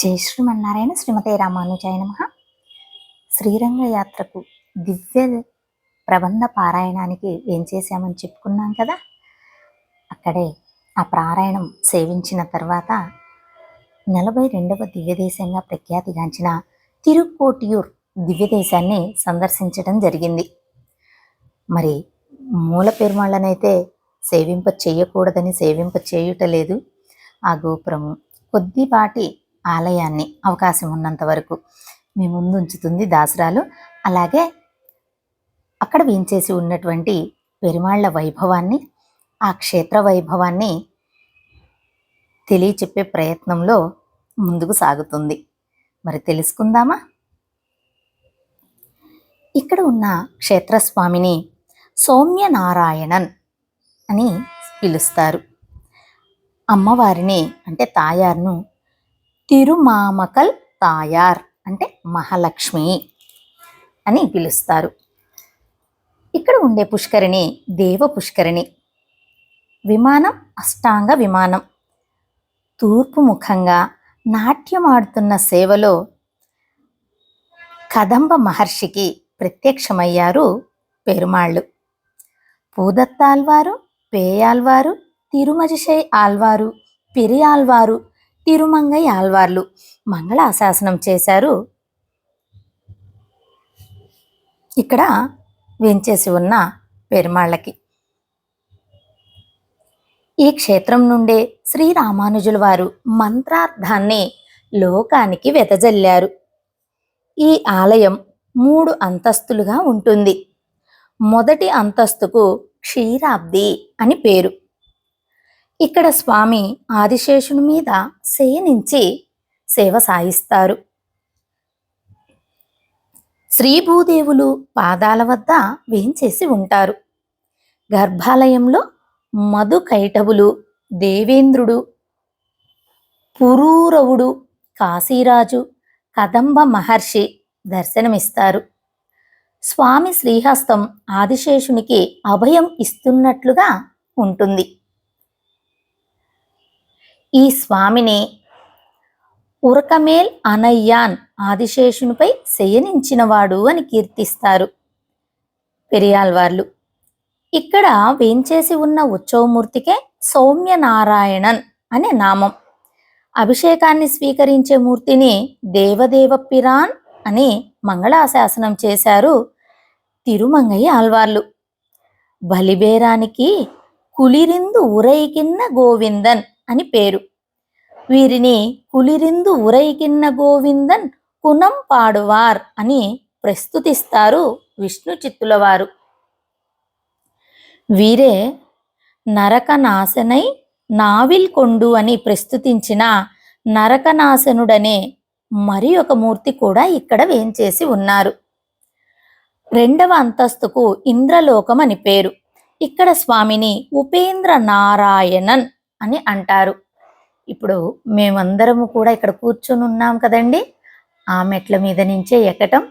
జై శ్రీమన్నారాయణ శ్రీమతే రామానుజాయ నమ. శ్రీరంగ యాత్రకు దివ్య ప్రబంధ పారాయణానికి ఏం చేశామని చెప్పుకున్నాం కదా? అక్కడే ఆ పారాయణం సేవించిన తర్వాత నలభై రెండవ దివ్యదేశంగా ప్రఖ్యాతిగాంచిన తిరుకోటియూర్ దివ్యదేశాన్ని సందర్శించడం జరిగింది. మరి మూల పెరుమాళ్ళనైతే సేవింప చేయకూడదని సేవింప చేయుట లేదు. ఆ గోపురము కొద్దిపాటి ఆలయాన్ని అవకాశం ఉన్నంత వరకు మీ ముందు ఉంచుతుంది దాసరాలు. అలాగే అక్కడ వేయించేసి ఉన్నటువంటి పెరుమాళ్ళ వైభవాన్ని ఆ క్షేత్ర వైభవాన్ని తెలియచెప్పే ప్రయత్నంలో ముందుకు సాగుతుంది. మరి తెలుసుకుందామా? ఇక్కడ ఉన్న క్షేత్రస్వామిని సౌమ్యనారాయణన్ అని పిలుస్తారు. అమ్మవారిని అంటే తాయార్ను తిరుమామకల్ తాయార్ అంటే మహాలక్ష్మి అని పిలుస్తారు. ఇక్కడ ఉండే పుష్కరిణి దేవ పుష్కరిణి. విమానం అష్టాంగ విమానం. తూర్పు ముఖంగా నాట్యమాడుతున్న సేవలో కదంబ మహర్షికి ప్రత్యక్షమయ్యారు పెరుమాళ్ళు. పూదత్తాల్వారు పేయాల్వారు తిరుమజిషై ఆల్వారు పెరియాల్వారు తిరుమంగై ఆల్వార్లు మంగళాశాసనం చేశారు. ఇక్కడ వేంచేసి ఉన్న పెరుమాళ్ళకి. ఈ క్షేత్రం నుండే శ్రీరామానుజుల వారు మంత్రార్థాన్ని లోకానికి వెదజల్లారు. ఈ ఆలయం మూడు అంతస్తులుగా ఉంటుంది. మొదటి అంతస్తుకు క్షీరాబ్ది అని పేరు. ఇక్కడ స్వామి ఆదిశేషుని మీద శయనించి సేవ సాయిస్తారు. శ్రీభూదేవులు పాదాల వద్ద వేంచేసి ఉంటారు. గర్భాలయంలో మధు కైటవులు దేవేంద్రుడు పురూరవుడు కాశీరాజు కదంబ మహర్షి దర్శనమిస్తారు. స్వామి శ్రీహస్తం ఆదిశేషునికి అభయం ఇస్తున్నట్లుగా ఉంటుంది. ఈ స్వామిని ఉరకమేల్ అనయ్యాన్ ఆదిశేషునిపై శయనించినవాడు అని కీర్తిస్తారు పెరియాల్వార్లు ఇక్కడ వేంచేసి ఉన్న ఉత్సవమూర్తికే సౌమ్యనారాయణన్ అనే నామం. అభిషేకాన్ని స్వీకరించే మూర్తిని దేవదేవ పిరాన్ అని మంగళాశాసనం చేశారు తిరుమంగయ్య ఆల్వార్లు బలిబేరానికి కులిరిందు ఉరైకిన్న గోవిందన్ అని పేరు. వీరిని కులిరిందు ఉరైకిన్న గోవిందన్ కునం పాడువార్ అని ప్రస్తుతిస్తారు విష్ణు చిత్తుల వారు వీరే నరకనాశనై నావిల్ కొండు అని ప్రస్తుతించిన నరకనాశనుడనే మరి ఒక మూర్తి కూడా ఇక్కడ వేంచేసి ఉన్నారు. రెండవ అంతస్తుకు ఇంద్రలోకం అని పేరు. ఇక్కడ స్వామిని ఉపేంద్ర నారాయణన్ అని అంటారు. ఇప్పుడు మేమందరము కూడా ఇక్కడ కూర్చొని ఉన్నాం కదండి. ఆ మెట్ల మీద నుంచే ఎక్కటం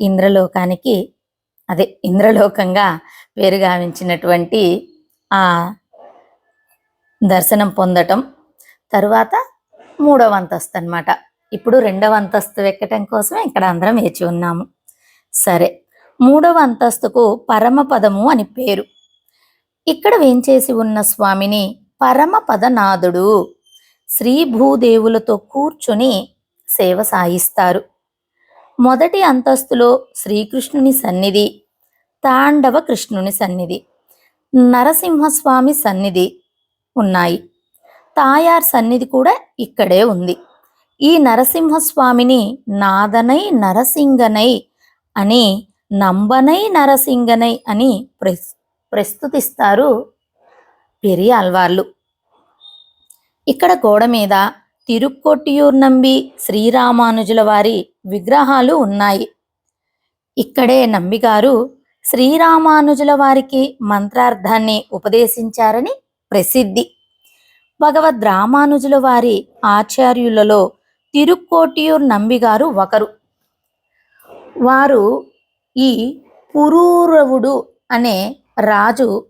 ఇంద్రలోకానికి అదే ఇంద్రలోకంగా పేరుగావించినటువంటి ఆ దర్శనం పొందటం తరువాత మూడవ అంతస్తు అన్నమాట. ఇప్పుడు రెండవ అంతస్తు ఎక్కటం కోసమే ఇక్కడ అందరం వేచి ఉన్నాము. సరే మూడవ అంతస్తుకు పరమపదము అని పేరు. ఇక్కడ వేంచేసి ఉన్న స్వామిని పరమపదనాథుడు శ్రీ భూదేవులతో సేవ సాయిస్తారు. మొదటి అంతస్తులో శ్రీకృష్ణుని సన్నిధి తాండవ కృష్ణుని సన్నిధి నరసింహస్వామి సన్నిధి ఉన్నాయి. తాయార్ సన్నిధి కూడా ఇక్కడే ఉంది. ఈ నరసింహస్వామిని నాదనై నరసింగనై అని నంబనై నరసింగనై అని ప్రస్ ప్రస్తుతిస్తారు పెరియాల్వార్లు ఇక్కడ గోడ మీద తిరుక్కొట్టియూర్ నంబి శ్రీరామానుజుల వారి విగ్రహాలు ఉన్నాయి. ఇక్కడే నంబిగారు శ్రీరామానుజుల వారికి మంత్రార్థాన్ని ఉపదేశించారని ప్రసిద్ధి. భగవద్ రామానుజుల వారి ఆచార్యులలో తిరుక్కోటియూర్ నంబిగారు ఒకరు. వారు ఈ పురూరవుడు అనే రాజు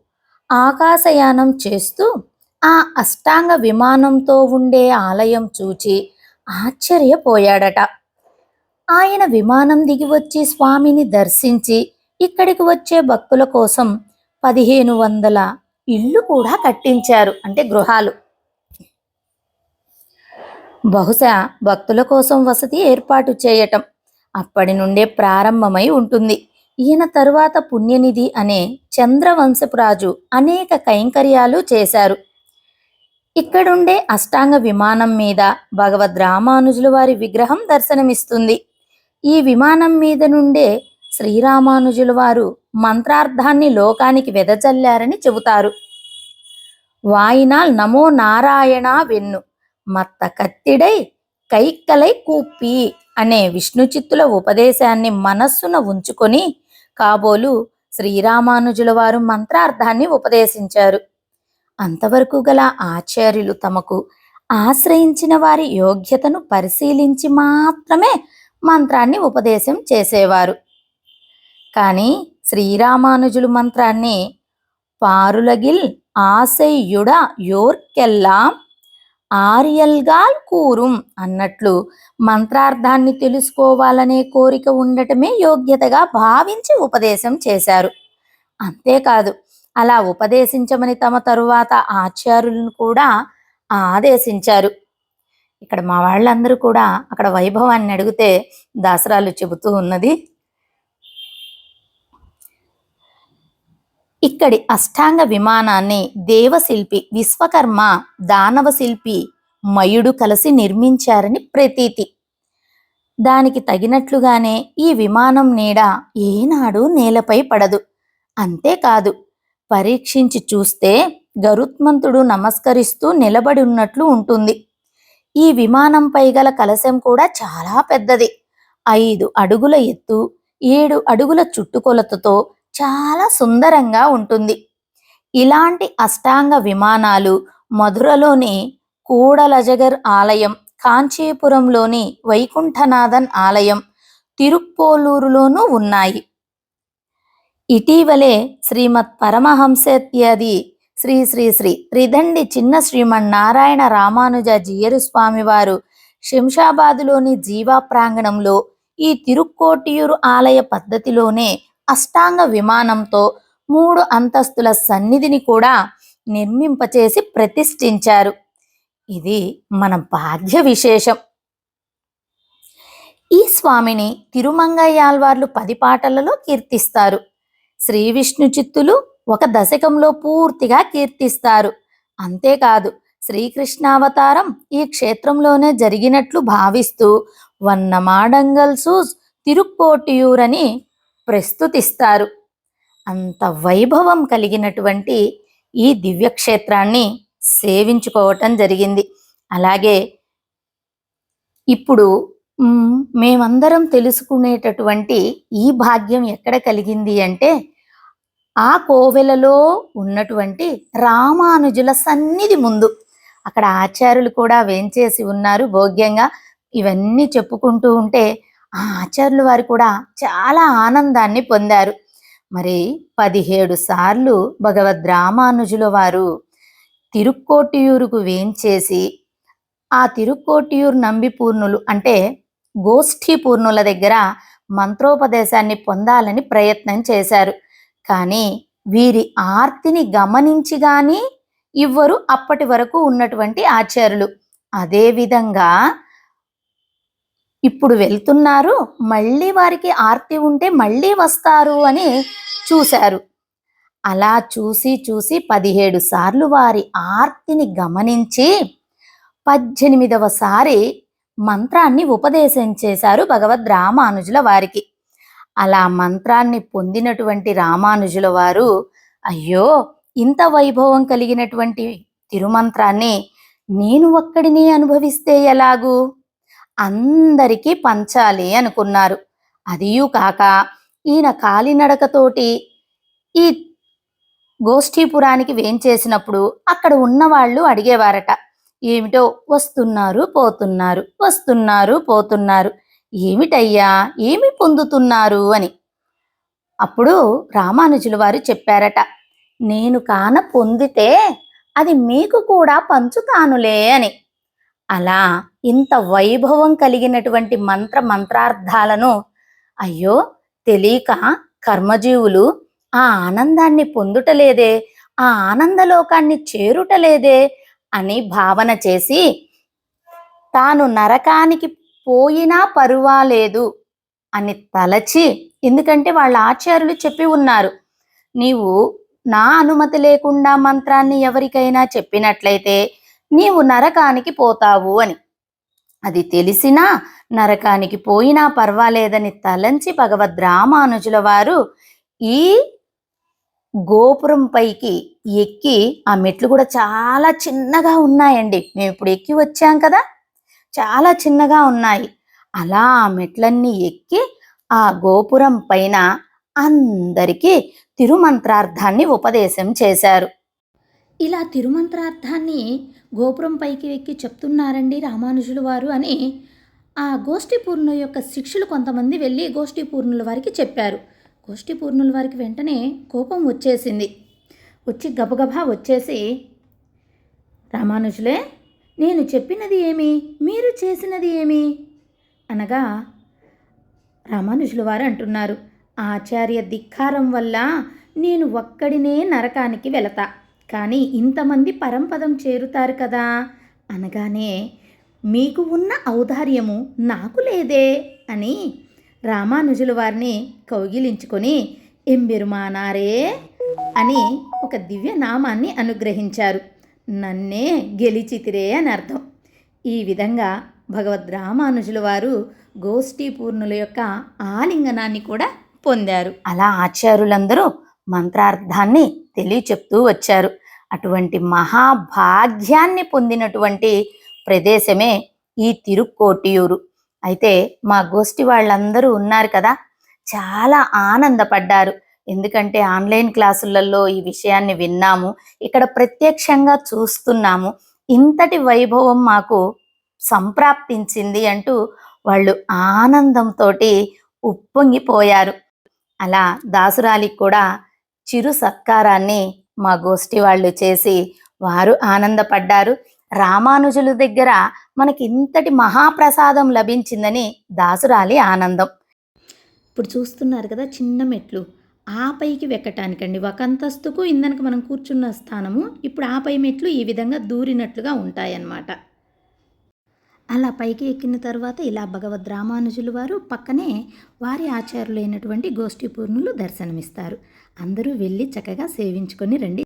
ఆకాశయానం చేస్తూ ఆ అష్టాంగ విమానంతో ఉండే ఆలయం చూచి ఆశ్చర్యపోయాడట. ఆయన విమానం దిగి వచ్చి స్వామిని దర్శించి ఇక్కడికి వచ్చే భక్తుల కోసం పదిహేను వందల ఇల్లు కూడా కట్టించారు అంటే గృహాలు. బహుశా భక్తుల కోసం వసతి ఏర్పాటు చేయటం అప్పటి నుండే ప్రారంభమై ఉంటుంది. ఈయన తరువాత పుణ్యనిధి అనే చంద్రవంశపు రాజు అనేక కైంకర్యాలు చేశారు. ఇక్కడుండే అష్టాంగ విమానం మీద భగవద్ రామానుజుల వారి విగ్రహం దర్శనమిస్తుంది. ఈ విమానం మీద నుండే శ్రీరామానుజుల వారు మంత్రార్థాన్ని లోకానికి వెదజల్లారని చెబుతారు. వాయినాల్ నమో నారాయణ వెన్ను మత్త కత్తిడై కైక్కలై కూప్పి అనే విష్ణుచిత్తుల ఉపదేశాన్ని మనస్సున ఉంచుకొని కాబోలు శ్రీరామానుజుల వారు మంత్రార్థాన్ని ఉపదేశించారు. అంతవరకు గల ఆచార్యులు తమకు ఆశ్రయించిన వారి యోగ్యతను పరిశీలించి మాత్రమే మంత్రాన్ని ఉపదేశం చేసేవారు. కానీ శ్రీరామానుజులు మంత్రాన్ని పారులగిల్ ఆశయుడ యోర్కెల్లాం ఆర్యల్గాల్ కూరుం అన్నట్లు మంత్రార్థాన్ని తెలుసుకోవాలనే కోరిక ఉండటమే యోగ్యతగా భావించి ఉపదేశం చేశారు. అంతేకాదు అలా ఉపదేశించమని తమ తరువాత ఆచార్యులను కూడా ఆదేశించారు. ఇక్కడ మా వాళ్ళందరూ కూడా అక్కడ వైభవాన్ని అడిగితే దాసరాలు చెబుతూ ఉన్నది ఇక్కడి అష్టాంగ విమానాన్ని దేవశిల్పి విశ్వకర్మ దానవ శిల్పి మయుడు కలిసి నిర్మించారని ప్రతీతి. దానికి తగినట్లుగానే ఈ విమానం నీడ ఏనాడు నేలపై పడదు. అంతేకాదు పరీక్షించి చూస్తే గరుత్మంతుడు నమస్కరిస్తూ నిలబడి ఉన్నట్లు ఉంటుంది. ఈ విమానంపై గల కలశం కూడా చాలా పెద్దది. ఐదు అడుగుల ఎత్తు ఏడు అడుగుల చుట్టుకొలతతో చాలా సుందరంగా ఉంటుంది. ఇలాంటి అష్టాంగ విమానాలు మధురలోని కూడలజగర్ ఆలయం కాంచీపురంలోని వైకుంఠనాథన్ ఆలయం తిరుప్పోలూరులోనూ ఉన్నాయి. ఇటీవలే శ్రీమత్ పరమహంసేత్యాది శ్రీ శ్రీ శ్రీ త్రిదండి చిన్న శ్రీమన్నారాయణ రామానుజ జీయరు స్వామివారు శంషాబాదులోని జీవా ప్రాంగణంలో ఈ తిరుక్కోటియూరు ఆలయ పద్ధతిలోనే అష్టాంగ విమానంతో మూడు అంతస్తుల సన్నిధిని కూడా నిర్మింపచేసి ప్రతిష్ఠించారు. ఇది మన భాగ్య విశేషం. ఈ స్వామిని తిరుమంగయ్యాల్వార్లు పది పాటలలో కీర్తిస్తారు. శ్రీ విష్ణు చిత్తులు ఒక దశకంలో పూర్తిగా కీర్తిస్తారు. అంతేకాదు శ్రీకృష్ణావతారం ఈ క్షేత్రంలోనే జరిగినట్లు భావిస్తూ వన్నమాడంగల్ సూజ్ తిరుక్కోటియూరని ప్రస్తుతిస్తారు. అంత వైభవం కలిగినటువంటి ఈ దివ్యక్షేత్రాన్ని సేవించుకోవటం జరిగింది. అలాగే ఇప్పుడు మేమందరం తెలుసుకునేటటువంటి ఈ భాగ్యం ఎక్కడ కలిగింది అంటే ఆ కోవెలలో ఉన్నటువంటి రామానుజుల సన్నిధి ముందు. అక్కడ ఆచార్యులు కూడా వేంచేసి ఉన్నారు భోగ్యంగా. ఇవన్నీ చెప్పుకుంటూ ఉంటే ఆ ఆచార్యులు వారు కూడా చాలా ఆనందాన్ని పొందారు. మరి పదిహేడు సార్లు భగవద్ రామానుజుల వారు తిరుక్కోటియూరుకు వేంచేసి ఆ తిరుక్కోటియూరు నంబి పూర్ణులు అంటే గోష్ఠీ పూర్ణుల దగ్గర మంత్రోపదేశాన్ని పొందాలని ప్రయత్నం చేశారు. కానీ వీరి ఆర్తిని గమనించి కానీ ఇవ్వరు అప్పటి వరకు ఉన్నటువంటి ఆచార్యులు. అదేవిధంగా ఇప్పుడు వెళ్తున్నారు మళ్ళీ వారికి ఆర్తి ఉంటే మళ్ళీ వస్తారు అని చూశారు. అలా చూసి చూసి పదిహేడు సార్లు వారి ఆర్తిని గమనించి పద్దెనిమిదవ సారి మంత్రాన్ని ఉపదేశం చేశారు భగవద్ రామానుజుల వారికి. అలా మంత్రాన్ని పొందినటువంటి రామానుజుల వారు అయ్యో ఇంత వైభవం కలిగినటువంటి తిరుమంత్రాన్ని నేను ఒక్కడిని అనుభవిస్తే ఎలాగూ? అందరికీ పంచాలి అనుకున్నారు. అదియూ కాక ఈయన కాలినడకతోటి ఈ గోష్ఠీపురానికి వేంచేసినప్పుడు అక్కడ ఉన్నవాళ్ళు అడిగేవారట. ఏమిటో? వస్తున్నారు పోతున్నారు వస్తున్నారు పోతున్నారు. ఏమిటయ్యా? ఏమి పొందుతున్నారు అని. అప్పుడు రామానుజుల వారు చెప్పారట. నేను కాన పొందితే అది మీకు కూడా పంచుతానులే అని. అలా ఇంత వైభవం కలిగినటువంటి మంత్ర మంత్రార్థాలను అయ్యో తెలియక కర్మజీవులు ఆ ఆనందాన్ని పొందుటలేదే ఆ ఆనందలోకాన్ని చేరుటలేదే అని భావన చేసి తాను నరకానికి పోయినా పరువాలేదు అని తలచి ఎందుకంటే వాళ్ళ ఆచార్యులు చెప్పి ఉన్నారు. నీవు నా అనుమతి లేకుండా మంత్రాన్ని ఎవరికైనా చెప్పినట్లయితే నీవు నరకానికి పోతావు అని. అది తెలిసినా నరకానికి పోయినా పర్వాలేదని తలంచి భగవద్ రామానుజుల వారు ఈ గోపురం పైకి ఎక్కి ఆ మెట్లు కూడా చాలా చిన్నగా ఉన్నాయండి. మేము ఇప్పుడు ఎక్కి వచ్చాం కదా చాలా చిన్నగా ఉన్నాయి. అలా ఆ మెట్లన్నీ ఎక్కి ఆ గోపురం పైన అందరికీ తిరుమంత్రార్థాన్ని ఉపదేశం చేశారు. ఇలా తిరుమంత్రార్థాన్ని గోపురం పైకి ఎక్కి చెప్తున్నారండి రామానుజుల వారు అని ఆ గోష్ఠీపూర్ణుల యొక్క శిష్యులు కొంతమంది వెళ్ళి గోష్ఠి పూర్ణుల వారికి చెప్పారు. గోష్ఠీపూర్ణుల వారికి వెంటనే కోపం వచ్చేసింది. వచ్చి గబగబా వచ్చేసి రామానుజులే నేను చెప్పినది ఏమి? మీరు చేసినది ఏమి? అనగా రామానుజుల వారు అంటున్నారు ఆచార్య ధిక్కారం వల్ల నేను ఒక్కడినే నరకానికి వెళతా. కానీ ఇంతమంది పరంపదం చేరుతారు కదా? అనగానే మీకు ఉన్న ఔదార్యము నాకు లేదే అని రామానుజుల వారిని కౌగిలించుకొని ఎంబెరుమానారే అని ఒక దివ్య నామాన్ని అనుగ్రహించారు. నన్నే గెలిచితిరే అని అర్థం. ఈ విధంగా భగవద్ రామానుజుల వారు గోష్ఠీ పూర్ణుల యొక్క ఆలింగనాన్ని కూడా పొందారు. అలా ఆచార్యులందరూ మంత్రార్థాన్ని తెలియచెప్తూ వచ్చారు. అటువంటి మహాభాగ్యాన్ని పొందినటువంటి ప్రదేశమే ఈ తిరుక్కోటియూరు. అయితే మా గోష్ఠి వాళ్ళందరూ ఉన్నారు కదా చాలా ఆనందపడ్డారు. ఎందుకంటే ఆన్లైన్ క్లాసులలో ఈ విషయాన్ని విన్నాము ఇక్కడ ప్రత్యక్షంగా చూస్తున్నాము. ఇంతటి వైభవం మాకు సంప్రాప్తించింది అంటూ వాళ్ళు ఆనందంతో ఉప్పొంగిపోయారు. అలా దాసురాలికి కూడా చిరు సత్కారాన్ని మా గోష్ఠి వాళ్ళు చేసి వారు ఆనందపడ్డారు. రామానుజుల దగ్గర మనకి ఇంతటి మహాప్రసాదం లభించిందని దాసురాలి ఆనందం. ఇప్పుడు చూస్తున్నారు కదా చిన్న మెట్లు. ఆ పైకి వెక్కటానికండి. ఒక అంతస్తుకు ఇందనకు మనం కూర్చున్న స్థానము ఇప్పుడు ఆ పై మెట్లు ఈ విధంగా దూరినట్లుగా ఉంటాయన్నమాట. అలా పైకి ఎక్కిన తర్వాత ఇలా భగవద్ రామానుజులు వారు పక్కనే వారి ఆచార్యులైనటువంటి గోష్ఠి పూర్ణులు దర్శనమిస్తారు. అందరూ వెళ్ళి చక్కగా సేవించుకొని రండి.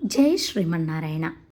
జై శ్రీమన్నారాయణ.